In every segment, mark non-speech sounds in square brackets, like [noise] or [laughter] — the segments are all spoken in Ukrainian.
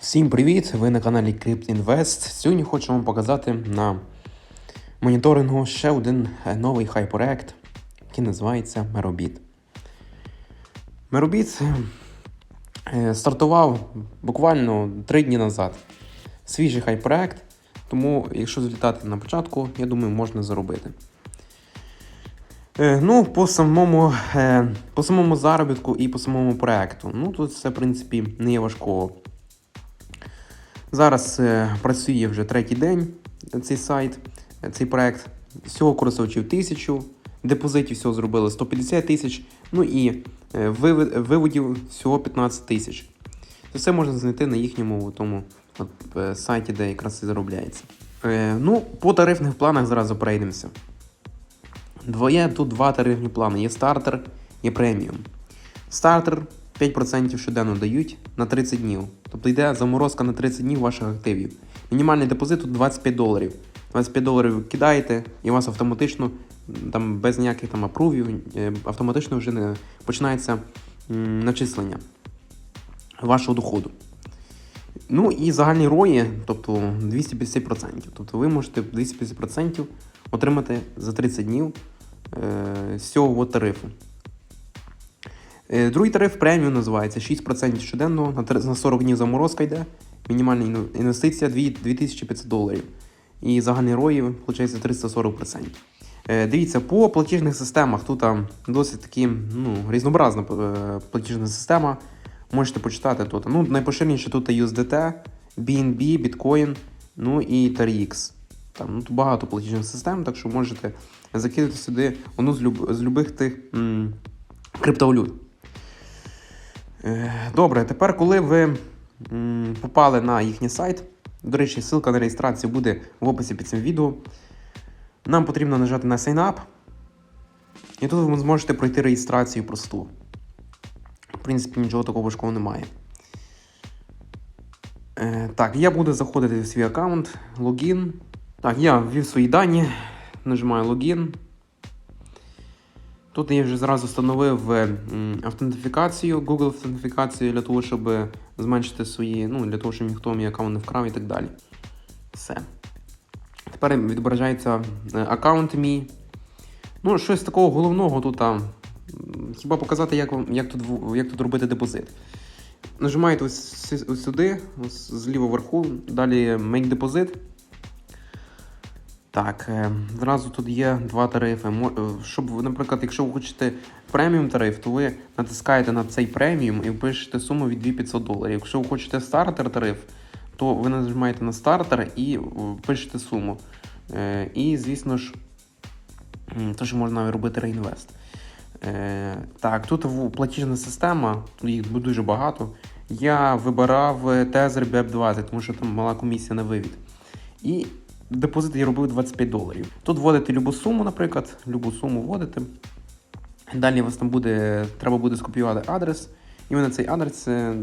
Всім привіт! Ви на каналі CryptInvest. Сьогодні хочу вам показати на моніторингу ще один е, новий хай-проект, який називається Merobit. Merobit е, стартував буквально 3 дні назад. Свіжий хай-проект, тому якщо злітати на початку, я думаю, можна заробити. Е, Ну, по самому, е, по самому заробітку і по самому проекту. Ну, тут все, в принципі, не є важкого. Зараз е, працює вже третій день цей сайт, цей проект. Всього користувачів 1000, депозитів всього зробили 150 тисяч, ну і е, виводів всього 15 тисяч. Це все можна знайти на їхньому тому, от, е, сайті, де якраз і заробляється. Е, ну, по тарифних планах зразу перейдемося. Двоє тут два тарифні плани: є стартер, є преміум. Стартер 5% щоденно дають на 30 днів. Тобто йде заморозка на 30 днів ваших активів. Мінімальний депозит тут 25 доларів. 25 доларів кидаєте, і у вас автоматично, там без ніяких там апрувів, е, автоматично вже не починається начислення вашого доходу. Ну і загальні рої, тобто 250%. Тобто ви можете 250% отримати за 30 днів е, з цього тарифу. Е, Другий тариф преміум називається 6% щоденно, на 40 днів заморозка йде. Мінімальна інвестиція 2500 доларів. І загальний рої, виходить, 340%. Е, Дивіться, по платіжних системах тут досить таки ну, різнообразна е, платіжна система. Можете почитати тут. Ну, найпоширеніше тут USDT, BNB, Bitcoin, ну і TRX. Там ну, тут багато платіжних систем, так що можете закинути сюди одну з, люб... з любих тих м, криптовалют. Е, Добре, тепер, коли ви попали на їхній сайт, до речі, ссылка на реєстрацію буде в описі під цим відео. Нам потрібно нажати на Sign Up. І тут ви зможете пройти реєстрацію просту. В принципі, нічого такого важкого немає. Е, так, я буду заходити в свій аккаунт, логін. Так, я ввів свої дані, нажимаю логін. Тут я вже зразу встановив е, автентифікацію, Google автентифікацію для того, щоб зменшити свої, ну, для того, щоб ніхто мій аккаунт не вкрав і так далі. Все. Тепер відображається е, аккаунт мій. Ну, щось такого головного тут. а, Хіба показати, як, як, тут, як тут робити депозит. Нажимаєте ось, ось сюди, ось зліва вверху, далі Make Deposit. Так, е, зразу тут є два тарифи. Е, Щоб, наприклад, якщо ви хочете преміум тариф, то ви натискаєте на цей преміум і пишете суму від 2500 доларів. Якщо ви хочете стартер тариф, то ви нажимаєте на стартер і е, пишете суму. Е, І, звісно ж, теж можна робити реінвест. Е, Так, тут платіжна система, їх дуже багато. Я вибирав е, Tether BEP20, тому що там мала комісія на вивід. І депозит я робив 25 доларів. Тут вводите любу суму, наприклад, любу суму вводите. Далі вас там буде, треба буде скопіювати адрес. І ви на цей адрес, е,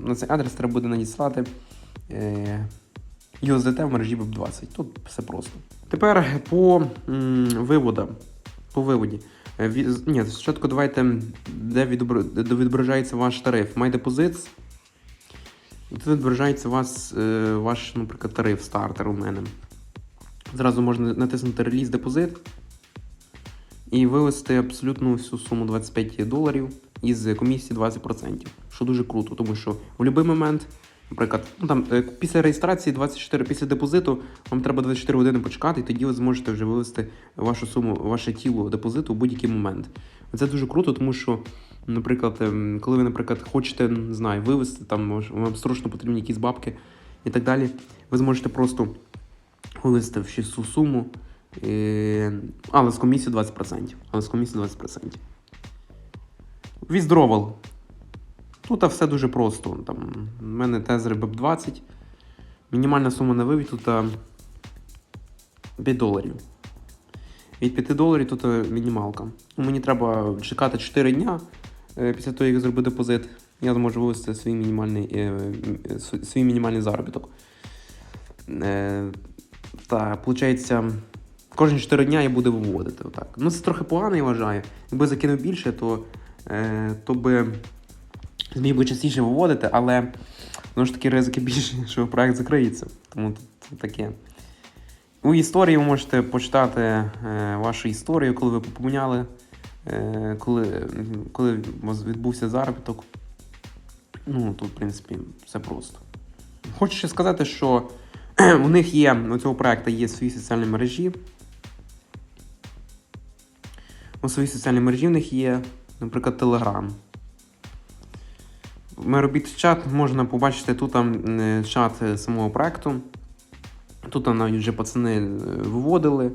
на цей адрес треба буде надіслати е, USDT в мережі BEP20. Тут все просто. Тепер по виводам. По виводі. Е, Ні, спочатку давайте, де, відобр... де відображається ваш тариф. My Deposits. І тут відображається е, ваш, наприклад, тариф стартер у мене. Зразу можна натиснути реліз депозит і вивести абсолютно всю суму 25 доларів із комісії 20%, що дуже круто, тому що в будь-який момент, наприклад, ну там е, після реєстрації 24, після депозиту вам треба 24 години почекати, і тоді ви зможете вже вивести вашу суму, ваше тіло депозиту в будь-який момент. Це дуже круто, тому що, наприклад, ем, коли ви, наприклад, хочете, не знаю, вивести, там вам срочно потрібні якісь бабки і так далі, ви зможете просто вивести в чисту суму, е, але з комісією 20%. Але з комісією 20%. Withdrawal. Тут все дуже просто. Там, у мене тезер BEP 20. Мінімальна сума на вивід тут 5 доларів. Від 5 доларів тут е, мінімалка. Ну, Мені треба чекати 4 дня е, після того, як я зроблю депозит. Я зможу вивести свій мінімальний, е, е, свій мінімальний заробіток. Так, виходить, кожні 4 дня я буду виводити. Отак. Ну, це трохи погано, я вважаю. Якби закинув більше, то, е, то би зміг би частіше виводити, але Тому ж таки ризики більше, [laughs] що проект закриється. Тому тут таке. У історії ви можете почитати е, вашу історію, коли ви поповняли, е, коли, коли у вас відбувся заробіток. Ну, тут, в принципі, все просто. Хочу ще сказати, що у них є, у цього проекту є свої соціальні мережі. У своїй соціальній мережі в них є, наприклад, Telegram. Меробіт чат можна побачити тут там чат самого проекту. Тут там навіть вже пацани е, виводили.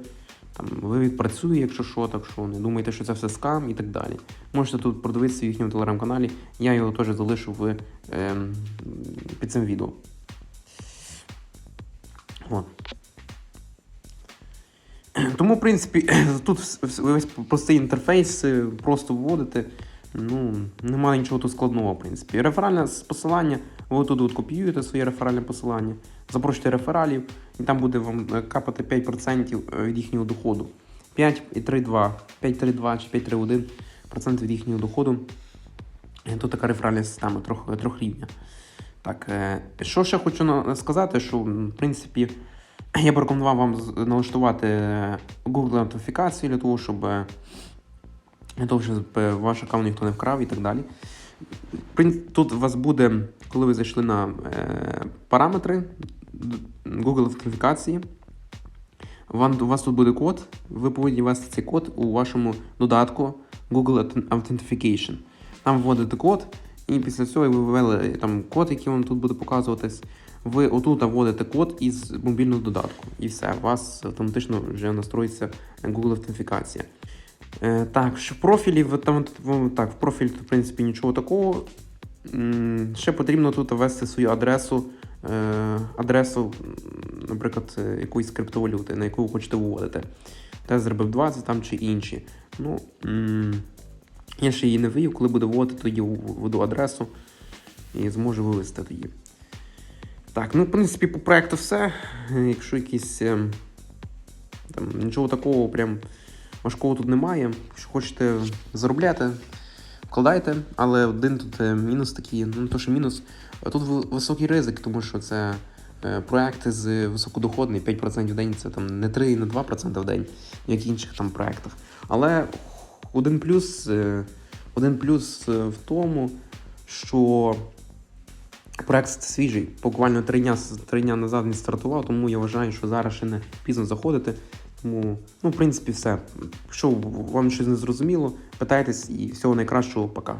Там ви відпрацює, якщо що, так що не думайте, що це все скам і так далі. Можете тут продивитися в їхньому телеграм-каналі. Я його теж залишу в, е, під цим відео. От. Тому, в принципі, [clears throat] тут весь простий інтерфейс, е, просто вводите. Ну, немає нічого тут складного, в принципі. Реферальне посилання, ви тут от копіюєте своє реферальне посилання, запрошуєте рефералів, і там буде вам е, капати 5% від їхнього доходу. 5,32, 5,32 чи 5,31% від їхнього доходу. Е, Тут така реферальна система, трьох рівня. Так, е, що ще хочу сказати, що в принципі я б рекомендував вам налаштувати е, Google аутентифікацію для того, щоб е, для того, щоб ваш аккаунт ніхто не вкрав і так далі. Тут у вас буде, коли ви зайшли на параметри Google аутентифікації, вам, у вас тут буде код, ви повинні ввести цей код у вашому додатку Google Authent- Authentication. Там вводите код, і після цього ви ввели там код, який вам тут буде показуватись. Ви отут вводите код із мобільного додатку. І все, у вас автоматично вже настроїться Google аутентифікація. Е, так, що в профілі, там так, в профілі в принципі, нічого такого. Ще потрібно тут ввести свою адресу, е, адресу, наприклад, е, якоїсь криптовалюти, на яку ви хочете виводити. Тезер BEP20 там чи інші. Ну, я ще її не вивів, коли буду вводити, тоді введу адресу і зможу вивести тоді. Так, ну, в принципі, по проекту все. Якщо якісь е, там нічого такого прям важкого тут немає. Якщо хочете заробляти, вкладайте, але один тут е, мінус такий, ну не то, що мінус, тут високий ризик, тому що це е, проекти з високодоходний, 5% в день це там не 3, не 2% в день, як в інших там проектах. Але один плюс, е, один плюс е, в тому, що проект свіжий, буквально три дня, три дня назад він стартував, тому я вважаю, що зараз ще не пізно заходити. Тому, ну, в принципі, все. Якщо вам щось не зрозуміло, питайтесь і всього найкращого, пока.